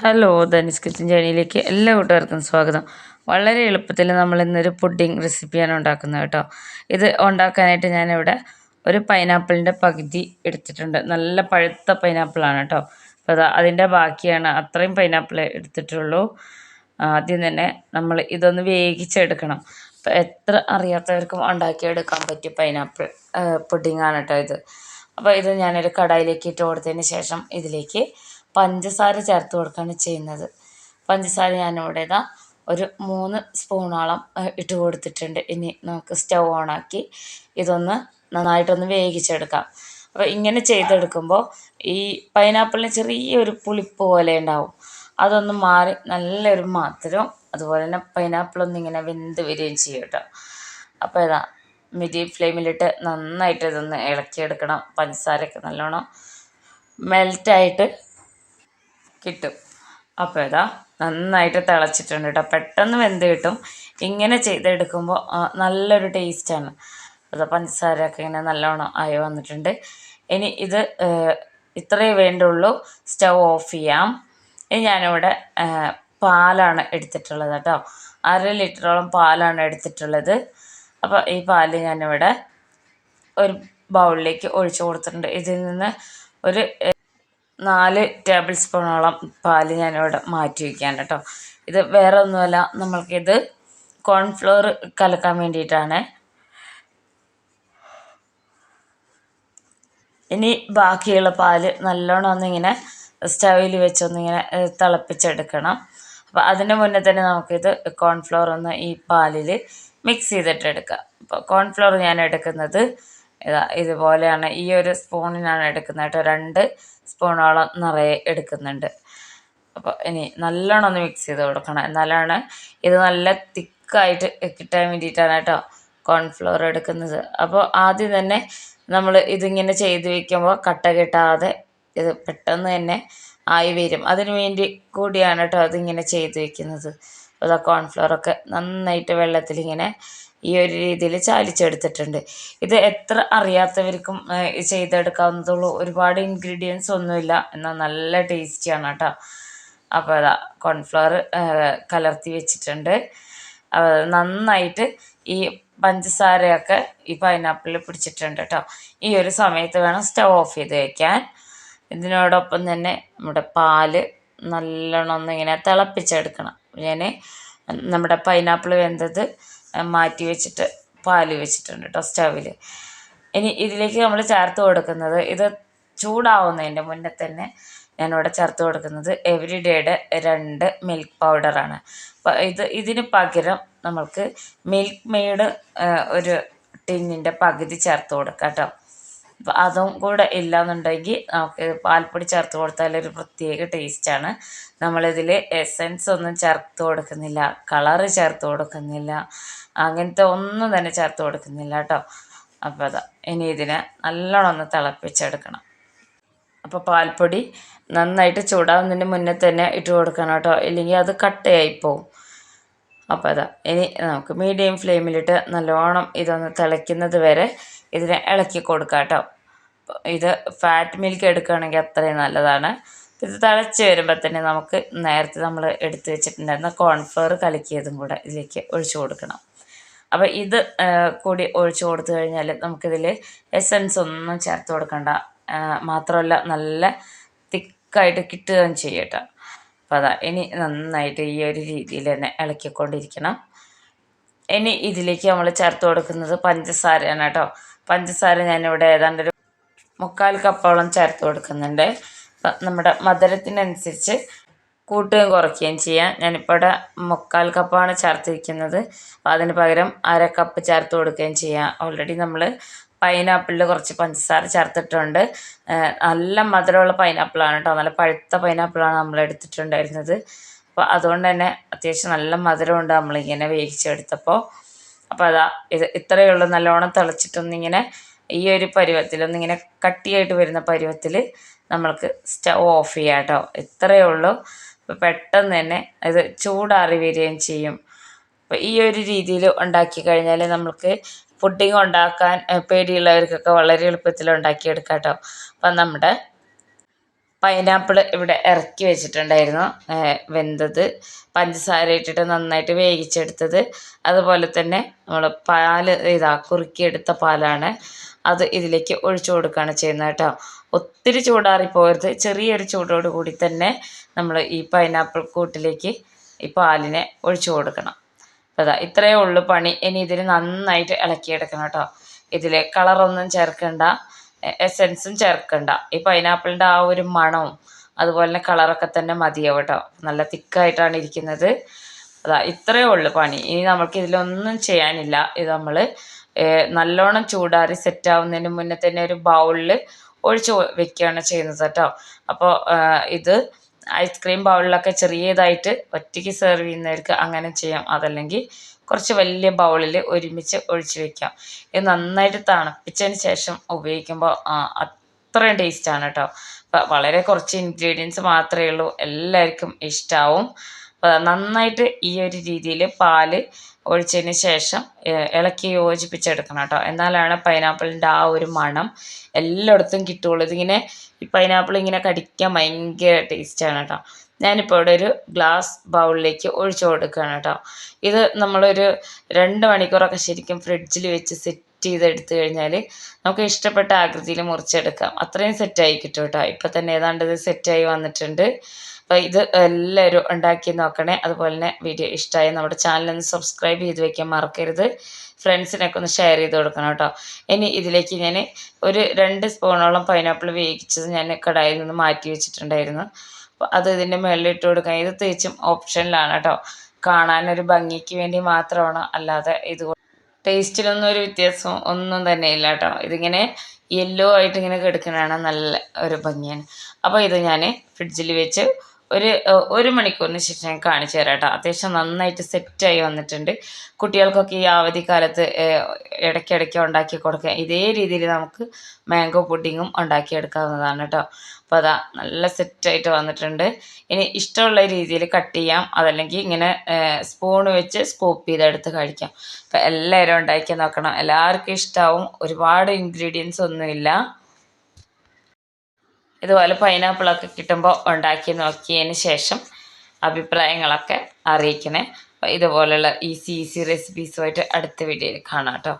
Hello Dhanush kitchen ജേണിയിലേക്ക് എല്ലാ കൂട്ടുകാർക്കും സ്വാഗതം. വളരെ എളുപ്പത്തിൽ നമ്മൾ ഇന്നൊരു പുഡിംഗ് റെസിപ്പിയാണ് ഉണ്ടാക്കുന്നത് കേട്ടോ. ഇത് ഉണ്ടാക്കാനായിട്ട് ഞാനിവിടെ ഒരു പൈനാപ്പിളിന്റെ പകുതി എടുത്തിട്ടുണ്ട്. നല്ല പഴുത്ത പൈനാപ്പിളാണ് കേട്ടോ. അപ്പോൾ അതാ അതിന്റെ ബാക്കിയാണ് അത്രയും പൈനാപ്പിൾ എടുത്തിട്ടുള്ളൂ. ആദ്യം തന്നെ നമ്മൾ ഇതൊന്ന് വേവിച്ചെടുക്കണം. അപ്പോൾ എത്ര അറിയാത്തവർക്കും ഉണ്ടാക്കിയെടുക്കാൻ പറ്റിയ പൈനാപ്പിൾ പുഡിങ്ങാണ് കേട്ടോ ഇത്. അപ്പോൾ ഇത് ഞാനൊരു കടായിലേക്ക് ഇട്ട് കൊടുത്തതിന് ശേഷം ഇതിലേക്ക് പഞ്ചസാര ചേർത്ത് കൊടുക്കുകയാണ് ചെയ്യുന്നത്. പഞ്ചസാര ഞാനിവിടെ ഇതാ ഒരു മൂന്ന് സ്പൂണോളം ഇട്ട് കൊടുത്തിട്ടുണ്ട്. ഇനി നമുക്ക് സ്റ്റൗ ഓണാക്കി ഇതൊന്ന് നന്നായിട്ടൊന്ന് വേവിച്ചെടുക്കാം. അപ്പോൾ ഇങ്ങനെ ചെയ്തെടുക്കുമ്പോൾ ഈ പൈനാപ്പിളിന് ചെറിയൊരു പുളിപ്പ് പോലെ ഉണ്ടാവും. അതൊന്ന് മാറി നല്ലൊരു മധുരം അതുപോലെ തന്നെ പൈനാപ്പിളൊന്നും ഇങ്ങനെ വെന്ത് വരികയും ചെയ്യും കേട്ടോ. അപ്പോൾ ഇതാ മീഡിയം ഫ്ലെയിമിലിട്ട് നന്നായിട്ട് ഇതൊന്ന് ഇളക്കിയെടുക്കണം. പഞ്ചസാരയൊക്കെ നല്ലോണം മെൽറ്റായിട്ട് കിട്ടും. അപ്പോൾ ഇതാ നന്നായിട്ട് തിളച്ചിട്ടുണ്ട് കേട്ടോ പെട്ടെന്ന് വെന്ത് കിട്ടും. ഇങ്ങനെ ചെയ്തെടുക്കുമ്പോൾ നല്ലൊരു ടേസ്റ്റാണ് അത് പഞ്ചസാരയൊക്കെ ഇങ്ങനെ നല്ലോണം ആയി വന്നിട്ടുണ്ട്. ഇനി ഇത് ഇത്രയേ വേണ്ടുള്ളൂ. സ്റ്റവ് ഓഫ് ചെയ്യാം. ഇനി ഞാനിവിടെ പാലാണ് എടുത്തിട്ടുള്ളത് കേട്ടോ അര ലിറ്ററോളം പാലാണ് എടുത്തിട്ടുള്ളത്. അപ്പോൾ ഈ പാൽ ഞാനിവിടെ ഒരു ബൗളിലേക്ക് ഒഴിച്ചു കൊടുത്തിട്ടുണ്ട്. ഇതിൽ നിന്ന് ഒരു നാല് ടേബിൾ സ്പൂണോളം പാൽ ഞാനിവിടെ മാറ്റി വയ്ക്കാൻ കേട്ടോ. ഇത് വേറെ ഒന്നുമല്ല നമ്മൾക്കിത് കോൺഫ്ലോർ കലക്കാൻ വേണ്ടിയിട്ടാണ്. ഇനി ബാക്കിയുള്ള പാൽ നല്ലോണം ഒന്നിങ്ങനെ സ്റ്റവിൽ വെച്ചൊന്നിങ്ങനെ തിളപ്പിച്ചെടുക്കണം. അപ്പോൾ അതിന് മുന്നേ തന്നെ നമുക്കിത് കോൺഫ്ലോർ ഒന്ന് ഈ പാലിൽ മിക്സ് ചെയ്തിട്ട് എടുക്കാം അപ്പോൾ കോൺഫ്ലോർ ഞാൻ എടുക്കുന്നത് ഇതാ ഇതുപോലെയാണ്. ഈ ഒരു സ്പൂണിനാണ് എടുക്കുന്നത് കേട്ടോ. രണ്ട് സ്പൂണോളം നിറയെ എടുക്കുന്നുണ്ട്. അപ്പോൾ ഇനി നല്ലോണം ഒന്ന് മിക്സ് ചെയ്ത് കൊടുക്കണം. എന്നാലാണ് ഇത് നല്ല തിക്കായിട്ട് കിട്ടാൻ വേണ്ടിയിട്ടാണ് കേട്ടോ കോൺഫ്ലോർ എടുക്കുന്നത്. അപ്പോൾ ആദ്യം തന്നെ നമ്മൾ ഇതിങ്ങനെ ചെയ്ത് വയ്ക്കുമ്പോൾ കട്ട കിട്ടാതെ ഇത് പെട്ടെന്ന് തന്നെ ആയി വരും. അതിനു വേണ്ടി കൂടിയാണ് കേട്ടോ അതിങ്ങനെ ചെയ്ത് വയ്ക്കുന്നത് അപ്പോൾ കോൺഫ്ലോറൊക്കെ നന്നായിട്ട് വെള്ളത്തിലിങ്ങനെ ഈ ഒരു രീതിയിൽ ചാലിച്ചെടുത്തിട്ടുണ്ട്. ഇത് എത്ര അറിയാത്തവർക്കും ചെയ്തെടുക്കാവുന്നതുള്ളൂ ഒരുപാട് ഇൻഗ്രീഡിയൻസ് ഒന്നുമില്ല. എന്നാൽ നല്ല ടേസ്റ്റിയാണ് കേട്ടോ. അപ്പോൾ അതാ കോൺഫ്ലവർ കലർത്തി വെച്ചിട്ടുണ്ട്. നന്നായിട്ട് ഈ പഞ്ചസാരയൊക്കെ ഈ പൈനാപ്പിളിൽ പിടിച്ചിട്ടുണ്ട് കേട്ടോ. ഈ ഒരു സമയത്ത് വേണം സ്റ്റവ് ഓഫ് ചെയ്ത് വയ്ക്കാൻ ഇതിനോടൊപ്പം തന്നെ നമ്മുടെ പാൽ നല്ലോണം ഒന്നിങ്ങനെ തിളപ്പിച്ചെടുക്കണം. ഞാൻ നമ്മുടെ പൈനാപ്പിൾ വെന്തത് മാറ്റി വെച്ചിട്ട് പാൽ വെച്ചിട്ടുണ്ട് കേട്ടോ സ്റ്റവിൽ ഇനി ഇതിലേക്ക് നമ്മൾ ചേർത്ത് കൊടുക്കുന്നത് ഇത് ചൂടാവുന്നതിന്റെ മുന്നേ തന്നെ ഞാനിവിടെ ചേർത്ത് കൊടുക്കുന്നത് എവറി ഡേയുടെ രണ്ട് മിൽക്ക് പൗഡറാണ്. ഇത് ഇതിന് പകരം നമ്മൾക്ക് മിൽക്ക് മെയ്ഡ് ഒരു ടിന്നിന്റെ പകുതി ചേർത്ത് കൊടുക്കാം കേട്ടോ അതും കൂടെ ഇല്ലയെന്നുണ്ടെങ്കിൽ നമുക്ക് പാൽപ്പൊടി ചേർത്ത് കൊടുത്താൽ ഒരു പ്രത്യേക ടേസ്റ്റാണ് നമ്മളിതിൽ എസൻസ് ഒന്നും ചേർത്ത് കൊടുക്കുന്നില്ല കളറ് ചേർത്ത് കൊടുക്കുന്നില്ല അങ്ങനത്തെ ഒന്നും തന്നെ ചേർത്ത് കൊടുക്കുന്നില്ല കേട്ടോ അപ്പോൾ അതാ ഇനി ഇതിനെ നല്ലോണം ഒന്ന് തിളപ്പിച്ചെടുക്കണം. അപ്പോൾ പാൽപ്പൊടി നന്നായിട്ട് ചൂടാവുന്നതിന് മുന്നേ തന്നെ ഇട്ട് കൊടുക്കണം കേട്ടോ ഇല്ലെങ്കിൽ അത് കട്ടയായി പോവും. അപ്പോൾ അതാ ഇനി നമുക്ക് മീഡിയം ഫ്ലെയിമിലിട്ട് നല്ലോണം ഇതൊന്ന് തിളയ്ക്കുന്നത് വരെ ഇതിനെ ഇളക്കി കൊടുക്കാം കേട്ടോ ഇത് ഫാറ്റ് മിൽക്ക് എടുക്കുകയാണെങ്കിൽ അത്രയും നല്ലതാണ്. ഇത് തിളച്ച് വരുമ്പോൾ തന്നെ നമുക്ക് നേരത്തെ നമ്മൾ എടുത്തു വെച്ചിട്ടുണ്ടായിരുന്ന കോൺഫ്ലവർ കലക്കിയതും കൂടെ ഇതിലേക്ക് ഒഴിച്ചു കൊടുക്കണം. അപ്പോൾ ഇത് കൂടി ഒഴിച്ചു കൊടുത്തു കഴിഞ്ഞാൽ നമുക്കിതിൽ എസൻസ് ഒന്നും ചേർത്ത് കൊടുക്കണ്ട. മാത്രമല്ല നല്ല തിക്കായിട്ട് കിട്ടുകയും ചെയ്യട്ടോ അപ്പോൾ അതാ ഇനി നന്നായിട്ട് ഈ ഒരു രീതിയിൽ തന്നെ ഇളക്കിക്കൊണ്ടിരിക്കണം. ഇനി ഇതിലേക്ക് നമ്മൾ ചേർത്ത് കൊടുക്കുന്നത് പഞ്ചസാരയാണ് കേട്ടോ പഞ്ചസാര ഞാനിവിടെ ഏതാണ്ട് ഒരു മുക്കാൽ കപ്പോളം ചേർത്ത് കൊടുക്കുന്നുണ്ട്. നമ്മുടെ മധുരത്തിനനുസരിച്ച് കൂട്ടുകയും കുറയ്ക്കുകയും ചെയ്യാം. ഞാനിപ്പോൾ ഇവിടെ മുക്കാൽ കപ്പാണ് ചേർത്തിരിക്കുന്നത്. അപ്പോൾ അതിന് പകരം അര കപ്പ് ചേർത്ത് കൊടുക്കുകയും ചെയ്യാം. ഓൾറെഡി നമ്മൾ പൈനാപ്പിളിൽ കുറച്ച് പഞ്ചസാര ചേർത്തിട്ടുണ്ട്. നല്ല മധുരമുള്ള പൈനാപ്പിളാണ് കേട്ടോ നല്ല പഴുത്ത പൈനാപ്പിളാണ് നമ്മൾ എടുത്തിട്ടുണ്ടായിരുന്നത്. അപ്പോൾ അതുകൊണ്ട് തന്നെ അത്യാവശ്യം നല്ല മധുരമുണ്ട് നമ്മളിങ്ങനെ വേവിച്ചെടുത്തപ്പോൾ അപ്പോൾ അതാ ഇത് ഇത്രയേ ഉള്ളൂ. നല്ലോണം തിളച്ചിട്ടൊന്നിങ്ങനെ ഈ ഒരു പരുവത്തിൽ ഒന്നിങ്ങനെ കട്ടിയായിട്ട് വരുന്ന പരുവത്തിൽ നമ്മൾക്ക് സ്റ്റവ് ഓഫ് ചെയ്യാം കേട്ടോ. ഇത്രയേ ഉള്ളൂ. അപ്പോൾ പെട്ടെന്ന് തന്നെ ഇത് ചൂടാറി വരികയും ചെയ്യും. അപ്പോൾ ഈ ഒരു രീതിയിൽ ഉണ്ടാക്കി കഴിഞ്ഞാൽ നമ്മൾക്ക് പുഡിങ് ഉണ്ടാക്കാൻ പേടിയുള്ളവർക്കൊക്കെ വളരെ എളുപ്പത്തിൽ ഉണ്ടാക്കിയെടുക്കാം കേട്ടോ. അപ്പം നമ്മുടെ പൈനാപ്പിൾ ഇവിടെ ഇറക്കി വെച്ചിട്ടുണ്ടായിരുന്നു. വെന്തത്. പഞ്ചസാര ഇട്ടിട്ട് നന്നായിട്ട് വേവിച്ചെടുത്തത്. അതുപോലെ തന്നെ നമ്മൾ പാൽ ഇതാ കുറുക്കിയെടുത്ത പാലാണ് അത് ഇതിലേക്ക് ഒഴിച്ചു കൊടുക്കുകയാണ് ചെയ്യുന്നത് കേട്ടോ. ഒത്തിരി ചൂടാറി പോകരുത് ചെറിയൊരു ചൂടോട് കൂടി തന്നെ നമ്മൾ ഈ പൈനാപ്പിൾ കൂട്ടിലേക്ക് ഈ പാലിനെ ഒഴിച്ചു കൊടുക്കണം. അപ്പോൾ അതാ ഇത്രയേ ഉള്ളൂ പണി. ഇനി ഇതിന് നന്നായിട്ട് ഇളക്കിയെടുക്കണം കേട്ടോ. ഇതിൽ കളറൊന്നും ചേർക്കണ്ട. എസെൻസും ചേർക്കണ്ട. ഈ പൈനാപ്പിളിന്റെ ആ ഒരു മണവും അതുപോലെ തന്നെ കളറൊക്കെ തന്നെ മതിയാവും കേട്ടോ നല്ല തിക്കായിട്ടാണ് ഇരിക്കുന്നത്. അതാ ഇത്രയേ ഉള്ളൂ പണി. ഇനി നമുക്ക് ഇതിലൊന്നും ചെയ്യാനില്ല. ഇത് നമ്മൾ നല്ലോണം ചൂടാറി സെറ്റ് ആവുന്നതിന് മുന്നേ തന്നെ ഒരു ബൗളിൽ ഒഴിച്ച് വെക്കുകയാണ് ചെയ്യുന്നത് കേട്ടോ അപ്പോൾ ഇത് ഐസ്ക്രീം ബൗളിലൊക്കെ ചെറിയതായിട്ട് ഒറ്റയ്ക്ക് സെർവ് ചെയ്യുന്നവർക്ക് അങ്ങനെ ചെയ്യാം. അതല്ലെങ്കിൽ കുറച്ച് വലിയ ബൗളിൽ ഒരുമിച്ച് ഒഴിച്ച് വെക്കാം. ഇത് നന്നായിട്ട് തണുപ്പിച്ചതിന് ശേഷം ഉപയോഗിക്കുമ്പോൾ അത്രയും ടേസ്റ്റാണ് കേട്ടോ അപ്പം വളരെ കുറച്ച് ഇൻഗ്രീഡിയൻസ് മാത്രമേ ഉള്ളൂ. എല്ലാവർക്കും ഇഷ്ടമാവും നന്നായിട്ട് ഈ ഒരു രീതിയിൽ പാൽ ഒഴിച്ചതിന് ശേഷം ഇളക്കി യോജിപ്പിച്ചെടുക്കണം കേട്ടോ. എന്നാലാണ് പൈനാപ്പിളിന്റെ ആ ഒരു മണം എല്ലായിടത്തും കിട്ടുകയുള്ളൂ. ഇതിങ്ങനെ ഈ പൈനാപ്പിൾ ഇങ്ങനെ കടിക്കാൻ ഭയങ്കര ടേസ്റ്റാണ് കേട്ടോ. ഞാനിപ്പോൾ ഇവിടെ ഒരു ഗ്ലാസ് ബൗളിലേക്ക് ഒഴിച്ചു കൊടുക്കുകയാണ് കേട്ടോ. ഇത് നമ്മളൊരു രണ്ട് മണിക്കൂറൊക്കെ ശരിക്കും ഫ്രിഡ്ജിൽ വെച്ച് സെറ്റ് ചെയ്തെടുത്തു കഴിഞ്ഞാൽ നമുക്ക് ഇഷ്ടപ്പെട്ട ആകൃതിയിൽ മുറിച്ചെടുക്കാം. അത്രയും സെറ്റായി കിട്ടും കേട്ടോ ഇപ്പം തന്നെ ഏതാണ്ട് ഇത് സെറ്റായി വന്നിട്ടുണ്ട്. അപ്പോൾ ഇത് എല്ലാവരും ഉണ്ടാക്കി നോക്കണേ. അതുപോലെ തന്നെ വീഡിയോ ഇഷ്ടമായി നമ്മുടെ ചാനലൊന്ന് സബ്സ്ക്രൈബ് ചെയ്ത് വെക്കാൻ മറക്കരുത്. ഫ്രണ്ട്സിനൊക്കെ ഒന്ന് ഷെയർ ചെയ്ത് കൊടുക്കണം കേട്ടോ. ഇനി ഇതിലേക്ക് ഞാൻ ഒരു രണ്ട് സ്പൂണോളം പൈനാപ്പിൾ വേവിച്ചത് ഞാൻ കടായിൽ നിന്ന് മാറ്റി വെച്ചിട്ടുണ്ടായിരുന്നു. അപ്പോൾ അത് ഇതിന്റെ മുകളിൽ ഇട്ട് കൊടുക്കാം. ഇത് തികച്ചും ഓപ്ഷനിലാണ് കേട്ടോ. കാണാനൊരു ഭംഗിക്ക് വേണ്ടി മാത്രമാണ്. അല്ലാതെ ഇത് ടേസ്റ്റിലൊന്നും ഒരു വ്യത്യാസം ഒന്നും തന്നെ ഇല്ല കേട്ടോ. ഇതിങ്ങനെ യെല്ലോ ആയിട്ട് ഇങ്ങനെ കിടക്കുന്നതാണ് നല്ല ഒരു ഭംഗിയാണ്. അപ്പോൾ ഇത് ഞാൻ ഫ്രിഡ്ജിൽ വെച്ച് ഒരു ഒരു മണിക്കൂറിന് ശേഷം ഞാൻ കാണിച്ചു തരാം കേട്ടോ. അത്യാവശ്യം നന്നായിട്ട് സെറ്റായി വന്നിട്ടുണ്ട്. കുട്ടികൾക്കൊക്കെ ഈ അവധിക്കാലത്ത് ഇടയ്ക്കിടയ്ക്ക് ഉണ്ടാക്കി കൊടുക്കുക ഇതേ രീതിയിൽ നമുക്ക് മാംഗോ പുഡിങ്ങും ഉണ്ടാക്കിയെടുക്കാവുന്നതാണ് കേട്ടോ. അപ്പോൾ അതാ നല്ല സെറ്റായിട്ട് വന്നിട്ടുണ്ട്. ഇനി ഇഷ്ടമുള്ള രീതിയിൽ കട്ട് ചെയ്യാം. അതല്ലെങ്കിൽ ഇങ്ങനെ സ്പൂൺ വെച്ച് സ്കൂപ്പ് ചെയ്തെടുത്ത് കഴിക്കാം. അപ്പോൾ എല്ലാവരും ഉണ്ടാക്കി നോക്കണം. എല്ലാവർക്കും ഇഷ്ടമാവും ഒരുപാട് ഇൻഗ്രീഡിയൻസ് ഒന്നുമില്ല. ഇതുപോലെ പൈനാപ്പിളൊക്കെ കിട്ടുമ്പോൾ ഉണ്ടാക്കി നോക്കിയതിന് ശേഷം അഭിപ്രായങ്ങളൊക്കെ അറിയിക്കണേ. ഇതുപോലെയുള്ള ഈസി ഈസി റെസിപ്പീസുമായിട്ട് അടുത്ത വീഡിയോയിൽ കാണാം കേട്ടോ